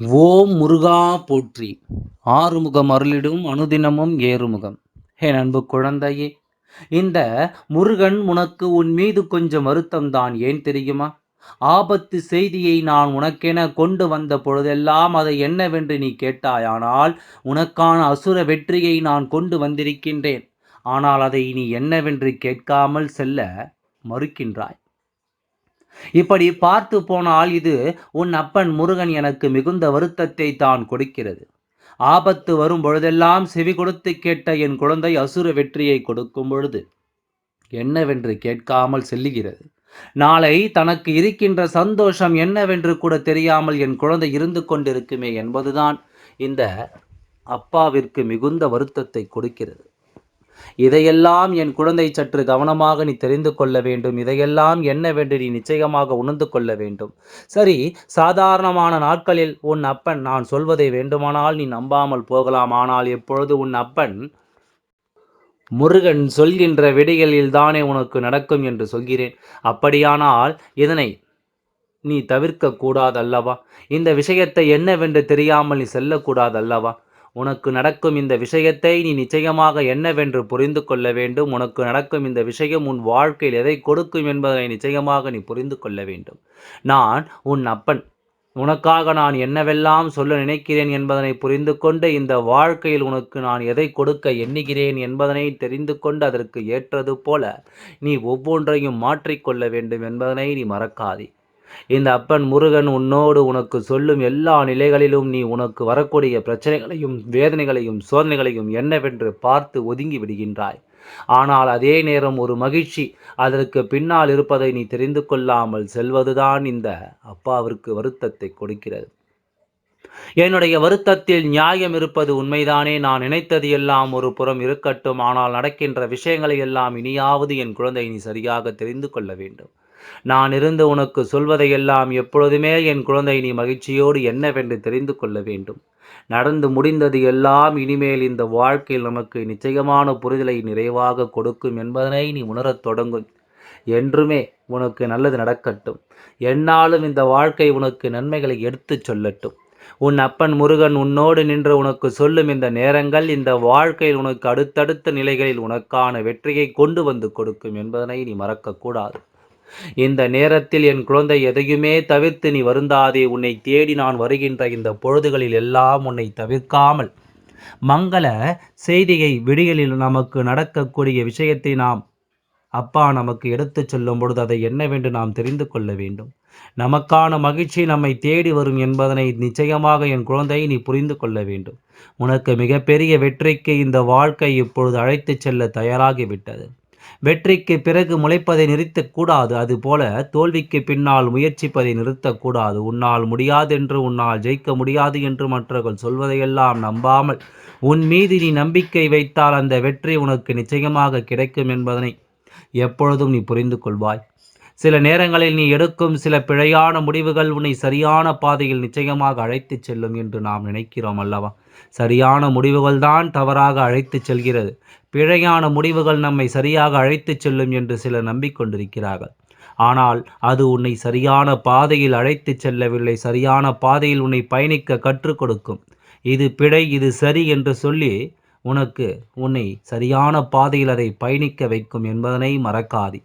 ஓம் முருகா போற்றி. ஆறுமுகம் அருளிடும் அனுதினமும் ஏறுமுகம். ஏ அன்பு குழந்தையே இந்த முருகன் உனக்கு உன் மீது கொஞ்சம் வருத்தம்தான் ஏன் தெரியுமா? ஆபத்து செய்தியை நான் உனக்கென கொண்டு வந்த பொழுதெல்லாம் அதை என்னவென்று நீ கேட்டாயானால் உனக்கான அசுர வெற்றியை நான் கொண்டு வந்திருக்கின்றேன். ஆனால் அதை நீ என்னவென்று கேட்காமல் செல்ல மறுக்கின்றாய். இப்படி பார்த்து போனால் இது உன் அப்பன் முருகன் எனக்கு மிகுந்த வருத்தத்தை தான் கொடுக்கிறது. ஆபத்து வரும் பொழுதெல்லாம் செவி கொடுத்து கேட்ட என் குழந்தை அசுர வெற்றியை கொடுக்கும் பொழுது என்னவென்று கேட்காமல் செல்லுகிறது. நாளை தனக்கு இருக்கின்ற சந்தோஷம் என்னவென்று கூட தெரியாமல் என் குழந்தை இருந்து கொண்டிருக்குமே என்பதுதான் இந்த அப்பாவிற்கு மிகுந்த வருத்தத்தை கொடுக்கிறது. இதையெல்லாம் என் குழந்தை சற்று கவனமாக நீ தெரிந்து கொள்ள வேண்டும். இதையெல்லாம் என்னவென்று நீ நிச்சயமாக உணர்ந்து கொள்ள வேண்டும். சரி சாதாரணமான நாட்களில் உன் அப்பன் நான் சொல்வதை வேண்டுமானால் நீ நம்பாமல் போகலாம். ஆனால் எப்பொழுது உன் அப்பன் முருகன் சொல்கின்ற விடைகளில் தானே உனக்கு நடக்கும் என்று சொல்கிறேன். அப்படியானால் இதனை நீ தவிர்க்க கூடாதல்லவா இந்த விஷயத்தை என்னவென்று தெரியாமல் நீ செல்லக்கூடாதல்லவா? உனக்கு நடக்கும் இந்த விஷயத்தை நீ நிச்சயமாக என்னவென்று புரிந்து கொள்ள வேண்டும். உனக்கு நடக்கும் இந்த விஷயம் உன் வாழ்க்கையில் எதை கொடுக்கும் என்பதை நிச்சயமாக நீ புரிந்து கொள்ள வேண்டும். நான் உன் அப்பன். உனக்காக நான் என்னவெல்லாம் சொல்ல நினைக்கிறேன் என்பதனை புரிந்து கொண்டு இந்த வாழ்க்கையில் உனக்கு நான் எதை கொடுக்க எண்ணுகிறேன் என்பதனை தெரிந்து கொண்டு அதற்கு ஏற்றது போல நீ ஒவ்வொன்றையும் மாற்றிக்கொள்ள வேண்டும் என்பதனை நீ மறக்காதே. இந்த அப்பன் முருகன் உன்னோடு உனக்கு சொல்லும் எல்லா நிலைகளிலும் நீ உனக்கு வரக்கூடிய பிரச்சனைகளையும் வேதனைகளையும் சோதனைகளையும் என்னவென்று பார்த்து ஒதுங்கி விடுகின்றாய். ஆனால் அதே நேரம் ஒரு மகிழ்ச்சி அதற்கு பின்னால் இருப்பதை நீ தெரிந்து கொள்ளாமல் செல்வதுதான் இந்த அப்பாவிற்கு வருத்தத்தை கொடுக்கிறது. என்னுடைய வருத்தத்தில் நியாயம் இருப்பது உண்மைதானே? நான் நினைத்தது எல்லாம் ஒரு புறம் இருக்கட்டும். ஆனால் நடக்கின்ற விஷயங்களை எல்லாம் இனியாவது என் குழந்தை நீ சரியாக தெரிந்து கொள்ள வேண்டும். நான் இருந்து உனக்கு சொல்வதையெல்லாம் எப்பொழுதுமே என் குழந்தை நீ மகிழ்ச்சியோடு என்னவென்று தெரிந்து கொள்ள வேண்டும். நடந்து முடிந்தது எல்லாம் இனிமேல் இந்த வாழ்க்கையில் நமக்கு நிச்சயமான புரிதலை நிறைவாக கொடுக்கும் என்பதனை நீ உணரத் தொடங்கும் என்றுமே உனக்கு நல்லது நடக்கட்டும். என்னாலும் இந்த வாழ்க்கை உனக்கு நன்மைகளை எடுத்துச் சொல்லட்டும். உன் அப்பன் முருகன் உன்னோடு நின்று உனக்கு சொல்லும் இந்த நேரங்கள் இந்த வாழ்க்கையில் உனக்கு அடுத்தடுத்த நிலைகளில் உனக்கான வெற்றியை கொண்டு வந்து கொடுக்கும் என்பதனை நீ மறக்கக்கூடாது இந்த நேரத்தில் என் குழந்தை எதையுமே தவிர்த்து நீ வருந்தாதே உன்னை தேடி நான் வருகின்ற இந்த பொழுதுகளில் எல்லாம் உன்னை தவிர்க்காமல். மங்கள செய்தியை விடியலில் நமக்கு நடக்கக்கூடிய விஷயத்தை நாம் அப்பா நமக்கு எடுத்துச் சொல்லும் பொழுது அதை என்னவென்று நாம் தெரிந்து கொள்ள வேண்டும். நமக்கான மகிழ்ச்சி நம்மை தேடி வரும் என்பதனை நிச்சயமாக என் குழந்தையை நீ புரிந்து கொள்ள வேண்டும். உனக்கு மிகப்பெரிய வெற்றிக்கு இந்த வாழ்க்கை இப்பொழுது அழைத்துச் செல்ல தயாராகிவிட்டது. வெற்றிக்கு பிறகு முளைப்பதை நிறுத்தக்கூடாது அதுபோல தோல்விக்கு பின்னால் முயற்சிப்பதை நிறுத்தக்கூடாது. உன்னால் முடியாதென்று உன்னால் ஜெயிக்க முடியாது என்று மற்றவர்கள் சொல்வதையெல்லாம் நம்பாமல் உன் மீது நீ நம்பிக்கை வைத்தால் அந்த வெற்றி உனக்கு நிச்சயமாக கிடைக்கும் என்பதனை எப்பொழுதும் நீ புரிந்து கொள்வாய். சில நேரங்களில் நீ எடுக்கும் சில பிழையான முடிவுகள் உன்னை சரியான பாதையில் நிச்சயமாக அழைத்துச் செல்லும் என்று நாம் நினைக்கிறோம் அல்லவா? சரியான முடிவுகள் தான் தவறாக அழைத்துச் செல்கிறது. பிழையான முடிவுகள் நம்மை சரியாக அழைத்துச் செல்லும் என்று சிலர் நம்பிக்கொண்டிருக்கிறார்கள். ஆனால் அது உன்னை சரியான பாதையில் அழைத்துச் செல்லவில்லை சரியான பாதையில் உன்னை பயணிக்க கற்றுக் கொடுக்கும். இது பிழை இது சரி என்று சொல்லி உனக்கு உன்னை சரியான பாதையில் அதை பயணிக்க வைக்கும் என்பதனை மறக்காது.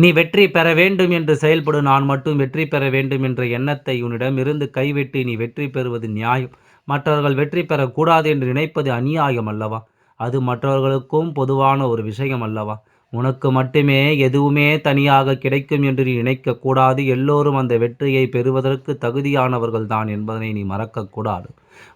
நீ வெற்றி பெற வேண்டும் என்று செயல்படு நான் மட்டும் வெற்றி பெற வேண்டும் என்ற எண்ணத்தை உன்னிடம் இருந்து கைவிட்டு நீ வெற்றி பெறுவது நியாயம். மற்றவர்கள் வெற்றி பெறக்கூடாது என்று நினைப்பது அநியாயம் அல்லவா? அது மற்றவர்களுக்கும் பொதுவான ஒரு விஷயம் அல்லவா உனக்கு மட்டுமே எதுவுமே தனியாக கிடைக்கும் என்று நீ நினைக்கக்கூடாது எல்லோரும் அந்த வெற்றியை பெறுவதற்கு தகுதியானவர்கள் தான் என்பதனை நீ மறக்கக்கூடாது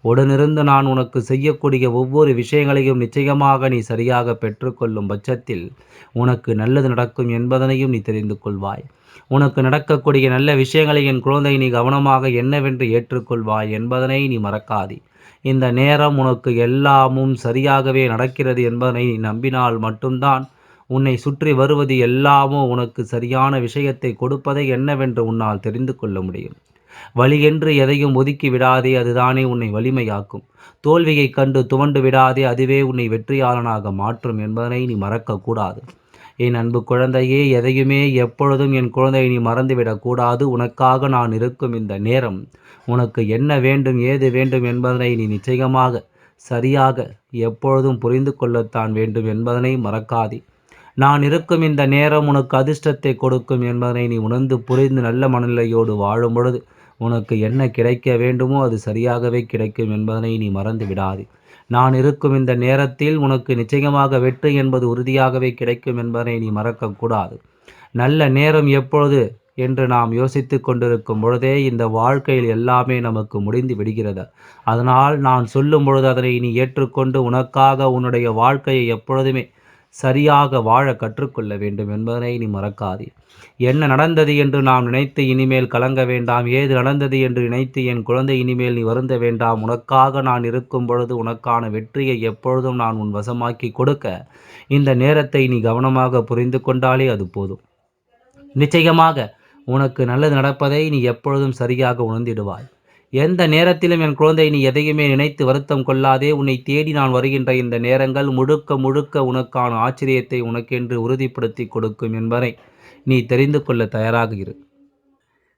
உடனிருந்து நான் உனக்கு செய்யக்கூடிய ஒவ்வொரு விஷயங்களையும் நிச்சயமாக நீ சரியாக பெற்றுக்கொள்ளும் பட்சத்தில் உனக்கு நல்லது நடக்கும் என்பதனையும் நீ தெரிந்து கொள்வாய். உனக்கு நடக்கக்கூடிய நல்ல விஷயங்களை என் குழந்தை நீ கவனமாக என்னவென்று ஏற்றுக்கொள்வாய் என்பதனை நீ மறக்காதே. இந்த நேரம் உனக்கு எல்லாமும் சரியாகவே நடக்கிறது என்பதனை நீ நம்பினால் மட்டும்தான் உன்னை சுற்றி வருவது எல்லாமும் உனக்கு சரியான விஷயத்தை கொடுப்பதை என்னவென்று உன்னால் தெரிந்து கொள்ள முடியும். வழியென்று எதையும் ஒதுக்கி விடாதே அதுதானே உன்னை வலிமையாக்கும். தோல்வியைக் கண்டு துவண்டு விடாதே அதுவே உன்னை வெற்றியாளனாக மாற்றும் என்பதனை நீ மறக்கக்கூடாது. என் அன்பு குழந்தையே எதையுமே எப்பொழுதும் என் குழந்தையை நீ மறந்துவிடக்கூடாது உனக்காக நான் இருக்கும் இந்த நேரம். உனக்கு என்ன வேண்டும் ஏது வேண்டும் என்பதனை நீ நிச்சயமாக சரியாக எப்பொழுதும் புரிந்து கொள்ளத்தான் வேண்டும் என்பதனை மறக்காதே. நான் இருக்கும் இந்த நேரம் உனக்கு அதிர்ஷ்டத்தை கொடுக்கும் என்பதனை நீ உணர்ந்து புரிந்து நல்ல மனநிலையோடு வாழும் பொழுது உனக்கு என்ன கிடைக்க வேண்டுமோ அது சரியாகவே கிடைக்கும் என்பதனை நீ மறந்து விடாதே நான் இருக்கும் இந்த நேரத்தில் உனக்கு நிச்சயமாக வெற்றி என்பது உறுதியாகவே கிடைக்கும் என்பதை நீ மறக்கக்கூடாது. நல்ல நேரம் எப்பொழுது என்று நாம் யோசித்து கொண்டிருக்கும் பொழுதே இந்த வாழ்க்கையில் எல்லாமே நமக்கு முடிந்து விடுகிறது. அதனால் நான் சொல்லும் பொழுது அதனை நீ ஏற்றுக்கொண்டு உனக்காக உன்னுடைய வாழ்க்கையை எப்பொழுதுமே சரியாக வாழ கற்றுக்கொள்ள வேண்டும் என்பதனை நீ மறக்காதே. என்ன நடந்தது என்று நாம் நினைத்து இனிமேல் கலங்க வேண்டாம். ஏது நடந்தது என்று நினைத்து என் குழந்தை இனிமேல் நீ வருந்த வேண்டாம். உனக்காக நான் இருக்கும் பொழுது உனக்கான வெற்றியை எப்பொழுதும் நான் உன் வசமாக்கி கொடுக்க. இந்த நேரத்தை நீ கவனமாக புரிந்து கொண்டாலே அது போதும். நிச்சயமாக உனக்கு நல்லது நடப்பதை நீ எப்பொழுதும் சரியாக உணர்ந்திடுவாய். எந்த நேரத்திலும் என் குழந்தை நீ எதையுமே நினைத்து வருத்தம் கொள்ளாதே. உன்னை தேடி நான் வருகின்ற இந்த நேரங்கள் முழுக்க முழுக்க உனக்கான ஆச்சரியத்தை உனக்கென்று உறுதிப்படுத்தி கொடுக்கும் என்பதை நீ தெரிந்து கொள்ள தயாராக இரு.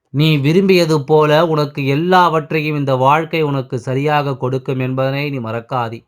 நீ விரும்பியது போல உனக்கு எல்லாவற்றையும் இந்த வாழ்க்கை உனக்கு சரியாக கொடுக்கும் என்பதனை நீ மறக்காதே.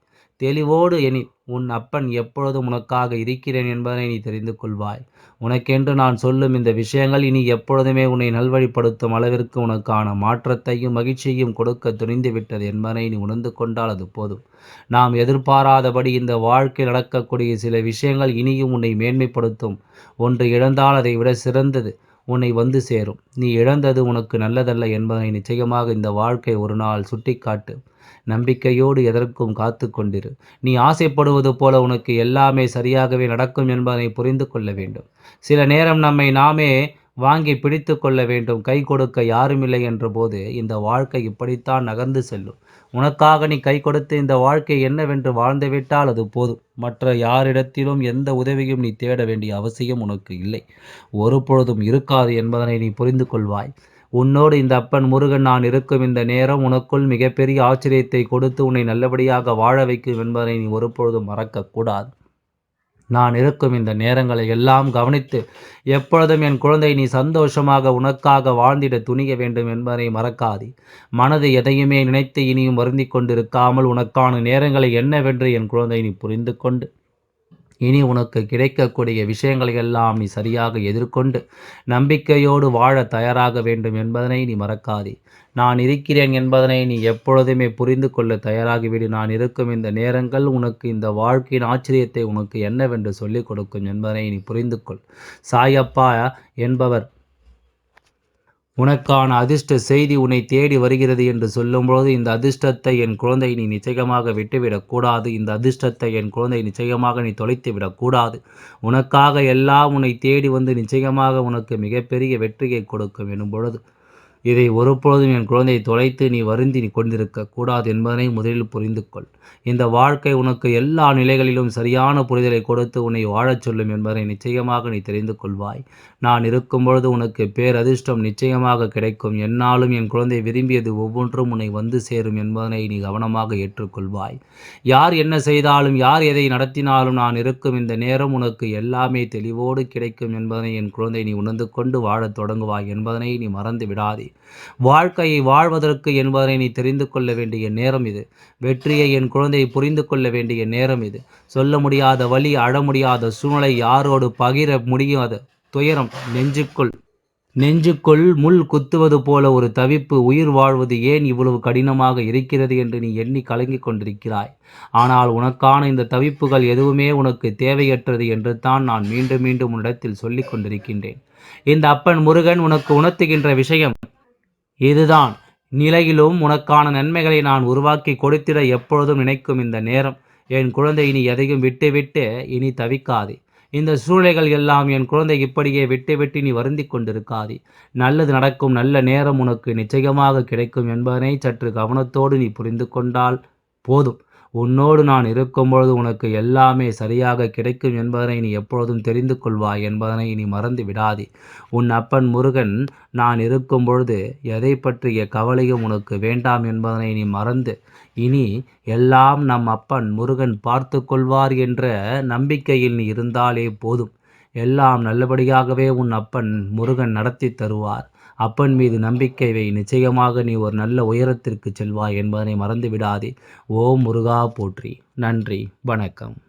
தெளிவோடு எனில் உன் அப்பன் எப்பொழுதும் உனக்காக இருக்கிறேன் என்பதனை நீ தெரிந்து கொள்வாய். உனக்கென்று நான் சொல்லும் இந்த விஷயங்கள் இனி எப்பொழுதுமே உன்னை நல்வழிப்படுத்தும் அளவிற்கு உனக்கான மாற்றத்தையும் மகிழ்ச்சியையும் கொடுக்க துணிந்து விட்டது என்பதனை நீ உணர்ந்து கொண்டால் அது போதும். நாம் எதிர்பாராதபடி இந்த வாழ்க்கை நடக்கக்கூடிய சில விஷயங்கள் இனியும் உன்னை மேன்மைப்படுத்தும். ஒன்று இழந்தால் அதை விட சிறந்தது உன்னை வந்து சேரும். நீ இழந்தது உனக்கு நல்லதல்ல என்பதனை நிச்சயமாக இந்த வாழ்க்கை ஒரு நாள் சுட்டிக்காட்டு. நம்பிக்கையோடு எதற்கும் காத்து கொண்டிரு. நீ ஆசைப்படுவது போல உனக்கு எல்லாமே சரியாகவே நடக்கும் என்பதை புரிந்து கொள்ள வேண்டும். சில நேரம் நம்மை நாமே வாங்கி பிடித்து கொள்ள வேண்டும். கை கொடுக்க யாருமில்லை என்ற போது இந்த வாழ்க்கை இப்படித்தான் நகர்ந்து செல்லும். உனக்காக நீ கை கொடுத்து இந்த வாழ்க்கை என்னவென்று வாழ்ந்துவிட்டால் அது போதும். மற்ற யாரிடத்திலும் எந்த உதவியும் நீ தேட வேண்டிய அவசியம் உனக்கு இல்லை. ஒரு பொழுதும் இருக்காது என்பதனை நீ புரிந்து கொள்வாய். உன்னோடு இந்த அப்பன் முருகன் நான் இருக்கும் இந்த நேரம் உனக்குள் மிகப்பெரிய ஆச்சரியத்தை கொடுத்து உன்னை நல்லபடியாக வாழ வைக்கும் என்பதை நீ ஒருபொழுதும் மறக்கக்கூடாது. நான் இருக்கும் இந்த நேரங்களை எல்லாம் கவனித்து எப்பொழுதும் என் குழந்தை நீ சந்தோஷமாக உனக்காக வாழ்ந்திட துணிய வேண்டும் என்பதை மறக்காதே. மனது எதையுமே நினைத்து இனியும் வருந்தி கொண்டிருக்காமல் உனக்கான நேரங்களை என்னவென்று என் குழந்தை நீ புரிந்து கொண்டு இனி உனக்கு கிடைக்கக்கூடிய விஷயங்களை எல்லாம் நீ சரியாக எதிர்கொண்டு நம்பிக்கையோடு வாழ தயாராக வேண்டும் என்பதனை நீ மறக்காதே. நான் இருக்கிறேன் என்பதனை நீ எப்பொழுதுமே புரிந்து கொள்ள தயாராகிவிடு. நான் இருக்கும் இந்த நேரங்கள் உனக்கு இந்த வாழ்க்கையின் ஆச்சரியத்தை உனக்கு என்னவென்று சொல்லிக் கொடுக்கும் என்பதனை நீ புரிந்து கொள். சாயப்பா என்பவர் உனக்கான அதிர்ஷ்ட செய்தி உன்னை தேடி வருகிறது என்று சொல்லும்போது இந்த அதிர்ஷ்டத்தை என் குழந்தை நீ நிச்சயமாக விட்டுவிடக்கூடாது இந்த அதிர்ஷ்டத்தை என் குழந்தை நிச்சயமாக நீ தொலைத்து விடக்கூடாது உனக்காக எல்லாம் உன்னை தேடி வந்து நிச்சயமாக உனக்கு மிகப்பெரிய வெற்றியை கொடுக்கும் எனும் பொழுது இதை ஒருபொழுதும் என் குழந்தையை தொலைத்து நீ வருந்தி கொண்டிருக்க கூடாது என்பதனை முதலில் புரிந்து கொள். இந்த வாழ்க்கை உனக்கு எல்லா நிலைகளிலும் சரியான புரிதலை கொடுத்து உன்னை வாழச் சொல்லும் என்பதனை நிச்சயமாக நீ தெரிந்து கொள்வாய். நான் இருக்கும் பொழுது உனக்கு பேரதிர்ஷ்டம் நிச்சயமாக கிடைக்கும். என்னாலும் என் குழந்தை விரும்பியது ஒவ்வொன்றும் உன்னை வந்து சேரும் என்பதனை நீ கவனமாக ஏற்றுக்கொள்வாய். யார் என்ன செய்தாலும் யார் எதை நடத்தினாலும் நான் இருக்கும் இந்த நேரம் உனக்கு எல்லாமே தெளிவோடு கிடைக்கும் என்பதனை என் குழந்தை நீ உணர்ந்து கொண்டு வாழத் தொடங்குவாய் என்பதனை நீ மறந்து விடாதே. வாழ்க்கையை வாழ்வதற்கு என்பதனை நீ தெரிந்து கொள்ள வேண்டிய நேரம் இது. வெற்றியை என் குழந்தை புரிந்து கொள்ள வேண்டிய நேரம் இது. சொல்ல முடியாத வழி அழ முடியாத சூழ்நிலை யாரோடு பகிர முடியாத துயரம் நெஞ்சுக்குள். நெஞ்சுக்குள் முள் குத்துவது போல ஒரு தவிப்பு உயிர் வாழ்வது ஏன் இவ்வளவு கடினமாக இருக்கிறது என்று நீ எண்ணி கலங்கிக் கொண்டிருக்கிறாய். ஆனால் உனக்கான இந்த தவிப்புகள் எதுவுமே உனக்கு தேவையற்றது என்று தான் நான் மீண்டும் மீண்டும் உன்னிடத்தில் சொல்லிக் கொண்டிருக்கின்றேன். இந்த அப்பன் முருகன் உனக்கு உணர்த்துகின்ற விஷயம் இதுதான் நிலையிலும் உனக்கான நன்மைகளை நான் உருவாக்கி கொடுத்திட எப்பொழுதும் நினைக்கும் இந்த நேரம். என் குழந்தை இனி எதையும் விட்டுவிட்டு இனி தவிக்காதே. இந்த சூழ்நிலைகள் எல்லாம் என் குழந்தை இப்படியே விட்டுவிட்டு நீ வருந்தி கொண்டிருக்காதே. நல்லது நடக்கும் நல்ல நேரம் உனக்கு நிச்சயமாக கிடைக்கும் என்பதனை சற்று கவனத்தோடு நீ புரிந்து கொண்டால் போதும். உன்னோடு நான் இருக்கும்பொழுது உனக்கு எல்லாமே சரியாக கிடைக்கும் என்பதனை நீ எப்பொழுதும் தெரிந்து கொள்வாய் என்பதனை நீ மறந்து விடாதே. உன் அப்பன் முருகன் நான் இருக்கும் பொழுது எதை பற்றிய கவலையும் உனக்கு வேண்டாம் என்பதனை நீ மறந்து இனி எல்லாம் நம் அப்பன் முருகன் பார்த்து கொள்வார் என்ற நம்பிக்கையில் நீ இருந்தாலே போதும். எல்லாம் நல்லபடியாகவே உன் அப்பன் முருகன் நடத்தி தருவார். அப்பன் மீது நம்பிக்கை வை. நிச்சயமாக நீ ஒரு நல்ல உயரத்திற்கு செல்வாய் என்பதனை மறந்து விடாதே ஓம் முருகா போற்றி. நன்றி. வணக்கம்.